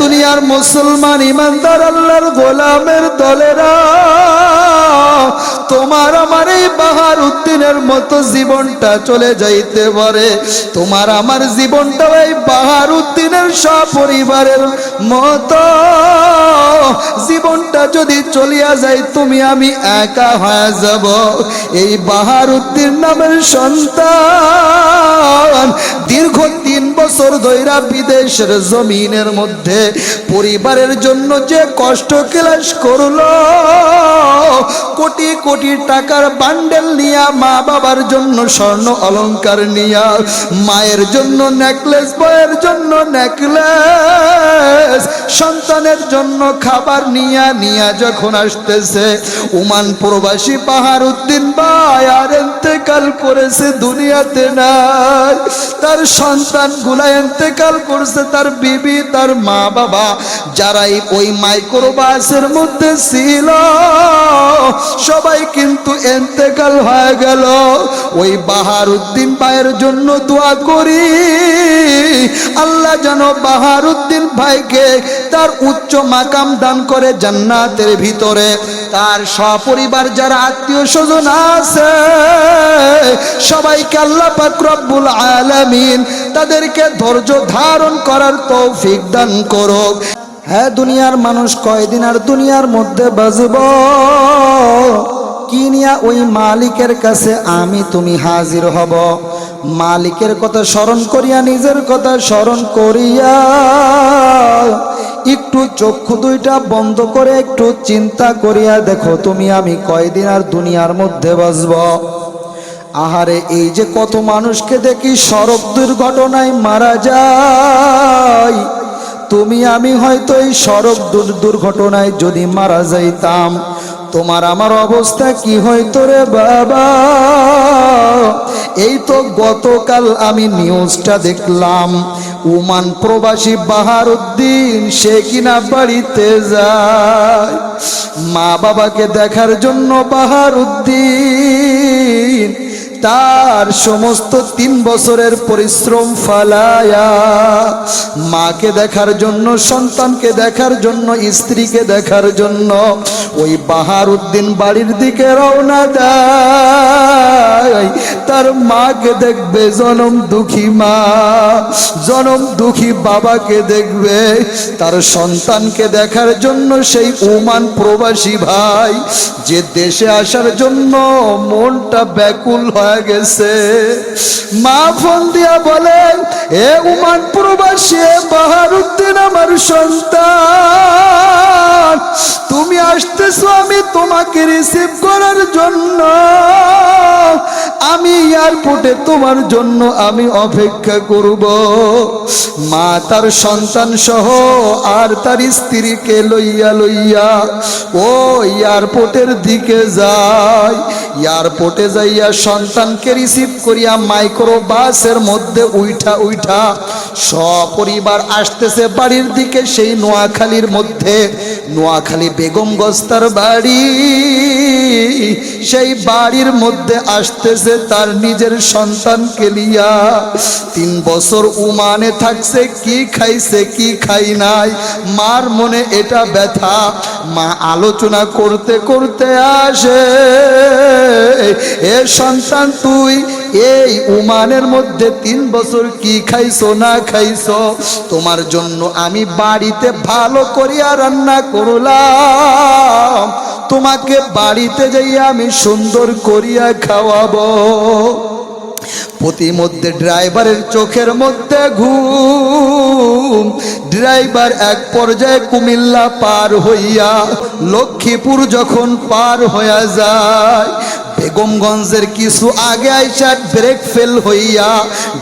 দুনিয়ার মুসলমান ইমানদার আল্লাহর গোলামের দলেরা, তোমার আমার এই বাহার উদ্দিনের মতো জীবনটা চলে যাইতে পারে। তোমার আমার জীবনটা এই বাহার উদ্দিনের সপরিবারের মতো। জীবনটা যদি চলিয়া যায়, তুমি, আমি একা হয়ে যাব। এই বাহার উদ্দিন নামের সন্তান দীর্ঘ বছর ধৈরা বিদেশের জমিনের মধ্যে পরিবারের জন্য যে কষ্ট ক্লাস করল, কোটি কোটি টাকার বান্ডেল নিয়া মা বাবার জন্য স্বর্ণ অলংকার নিয়া, মায়ের জন্য নেকলেস বয়ের জন্য নেকলেস সন্তানের জন্য খাবার নিয়া নিয়া যখন আসতেছে, উমান প্রবাসী পাহাড় উদ্দিন ভাই আর এতেকাল করেছে দুনিয়াতে নাই। তার সন্তান গুলা এতেকাল করছে তার বিবি, তার মা বাবা, যারাই ওই মাইক্রোবাসের মধ্যে ছিল। সবাই কিন্তু এতেকাল হয়ে গেল। ওই বাহার উদ্দিন ভাইয়ের জন্য দোয়া করি। আল্লাহ যেন বাহার উদ্দিন ভাইকে তার উচ্চ মাকাম দান করে জান্নাতের ভিতরে। তার সপরিবার যারা আত্মীয় স্বজন আছে, সবাইকে আল্লাহ রব্বুল আলামিন তাদেরকে ধৈর্য ধারণ করার তৌফিক দান করুক। হ্যাঁ দুনিয়ার মানুষ কয়দিন আর দুনিয়ার মধ্যে বাজব কি নিয়া ওই মালিকের কাছে আমি তুমি হাজির হব। মালিকের কথা স্মরণ করিয়া, নিজের কথা স্মরণ করিয়া একটু চক্ষু দুইটা বন্ধ করে একটু চিন্তা করিয়া দেখো তুমি আমি কয়দিন আর দুনিয়ার মধ্যে বাজব আহারে, এই যে কত মানুষকে দেখি সড়ক দুর্ঘটনায় মারা যায়। তুমি আমি হয়তো এই সড়ক দুর- দুর্ঘটনায় যদি মারা যাইতাম। তোমার আমার অবস্থা কি হয় রে বাবা? এই তো গতকাল আমি নিউজটা দেখলাম। উমান প্রবাসী বাহার উদ্দিন সে কিনা বাড়িতে যায়। মা বাবাকে দেখার জন্য বাহার উদ্দিন তার সমস্ত তিন বছরের পরিশ্রম ফালায়া, মাকে দেখার জন্য, সন্তানকে দেখার জন্য, স্ত্রীকে দেখার জন্য ওই বাহার উদ্দিন বাড়ির দিকে রওনা দেয়। তার মাকে দেখবে জনম দুঃখী মা, জনম দুঃখী বাবাকে দেখবে। তার সন্তানকে দেখার জন্য সেই ওমান প্রবাসী ভাই, যে দেশে আসার জন্য মনটা ব্যাকুল হয়ে। গেছে। মা ফোন দিয়া বলেন এ উমান প্রবাসী বাহারুদ্দিন আমার সন্তান। তুমি আসতেছো, আমি তোমাকে রিসিভ করার জন্য। আমি এয়ারপোর্টে তোমার জন্য আমি অপেক্ষা করব। মা তার সন্তান সহ আর তার স্ত্রীকে লইয়া লইয়া, ও এয়ারপোর্টের দিকে যায়। এয়ারপোর্টে যাইয়া সন্তানকে রিসিভ করিয়া মাইক্রো বাসের মধ্যে উইঠা উইঠা সপরিবার আসতেছে বাড়ির দিকে সেই নোয়াখালীর মধ্যে। নোয়াখালী বেগম গস্তার বাড়ি। সেই বাড়ির মধ্যে আসতেছে তার নিজের সন্তানকে লিয়া তিন বছর উমানে থাকছে, কি খাইছে, কি খাই নাই। মার মনে এটা ব্যথা। মা আলোচনা করতে করতে আসে, এ সন্তান তুই এই উমানের মধ্যে তিন বছর কি খাইছো, না খাইছো? তোমার জন্য আমি বাড়িতে ভালো করিয়া রান্না করলাম। তোমাকে বাড়িতে যাইয়া আমি সুন্দর করিয়া খাওয়াবো। প্রতিমধ্যে ড্রাইভারের চোখের মধ্যে ঘুম। ড্রাইভার এক পর্যায়ে কুমিল্লা পার হইয়া লক্ষ্মীপুর যখন পার হইয়া যায় বেগমগঞ্জের কিছু আগে আইসা ব্রেক ফেল হইয়া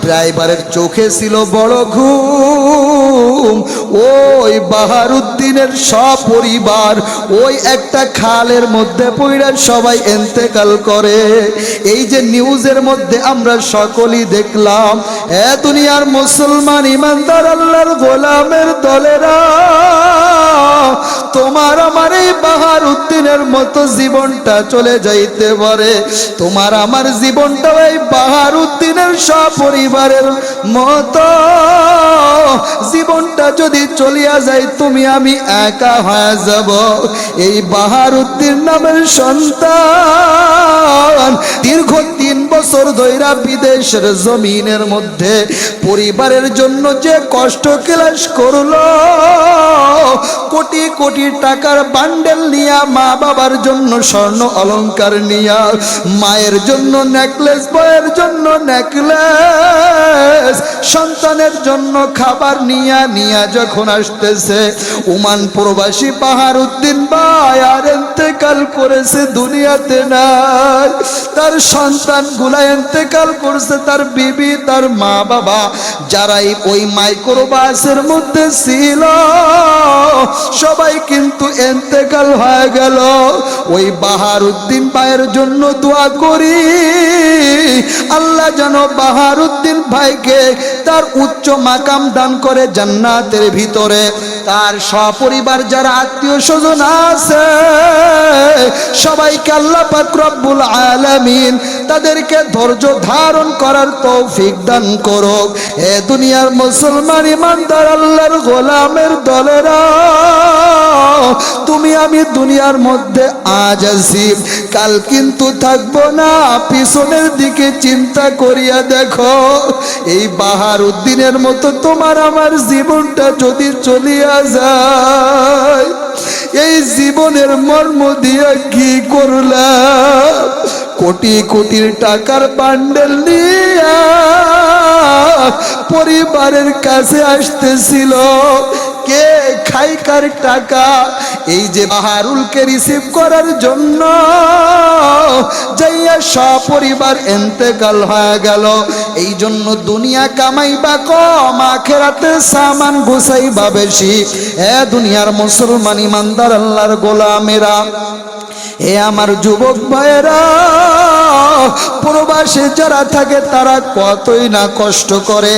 ড্রাইভারের চোখে ছিল বড় ঘুম। ওই বাহারুদ্দিনের সপরিবার, ওই একটা খালের মধ্যে পইরা সবাই এন্তেকাল করে। এই যে নিউজের মধ্যে আমরা সকলেই দেখলাম, এ দুনিয়ার মুসলমান ইমানদার আল্লাহর গোলামের দলেরা। তোমার উদ্দিনের মতো জীবনটা চলে যাইতে পারে। তোমার আমার জীবনটা ওই বাহার উদ্দিনের সপরিবারের মতো। জীবনটা যদি চলিয়া যায়, তুমি, আমি একা হয়ে যাব। এই বাহার উদ্দিন নামের সন্তান দীর্ঘ তিন বছর ধৈরা বিদেশের জমিনের মধ্যে পরিবারের জন্য যে কষ্ট ক্লাস করল, কোটি কোটি টাকার বান্ডেল নিয়া মা বাবার জন্য স্বর্ণ অলংকার নিয়া, মায়ের জন্য নেকলেস বয়ের জন্য নেকলেস সন্তানের জন্য খাবার নিয়া নিয়া যখন আসতেছে ওমান প্রবাসী পাহাড় উদ্দিন ভাই আর এতেকাল করেছে দুনিয়াতে নাই। তার সন্তানগুলা এতেকাল করছে, তার বিবি, তার মা বাবা, যারাই ওই মাইক্রোবাসের মধ্যে ছিল, সবাই কিন্তু এতেকাল হয়ে গেল। ওই বাহার উদ্দিন ভাইয়ের জন্য দোয়া করি, আল্লাহ যেন বাহার উদ্দিন ভাইকে তার উচ্চ মাকাম দান করে জান্নাতের ভিতরে। তার সপরিবার যারা আত্মীয় স্বজন আছে, সবাইকে আল্লাহ পাক রব্বুল আলামিন তাদেরকে ধৈর্য ধারণ করার তৌফিক দান করুক। এ দুনিয়ার মুসলমান ইমানদার, আল্লাহর গোলামের দলেরা। তুমি আমি দুনিয়ার মধ্যে আজ আছি কাল কিন্তু থাকব না। পিছনের দিকে চিন্তা করিয়া দেখো, এই বাহার উদ্দিনের মতো তোমার আমার জীবনটা যদি চলিয়া যায়, এই জীবনের মর্ম দিয়ে কি করলাম? কোটি কোটির টাকার বান্ডেল নিয়ে পরিবারের কাছে আসতেছিল। কে খাইকার টাকা? এই যে বাহারুলকে রিসিভ করার জন্য যাইয়া সপরিবার এন্তেকাল হয়ে গেল। এই জন্য দুনিয়া কামাইবা কম, আখেরাতে সামান গুছাইবা বেশি। এ দুনিয়ার মুসলমান ইমানদার, আল্লাহর গোলামেরা। এ আমার যুবক ভাইয়েরা প্রবাসে যারা থাকে তারা কতই না কষ্ট করে।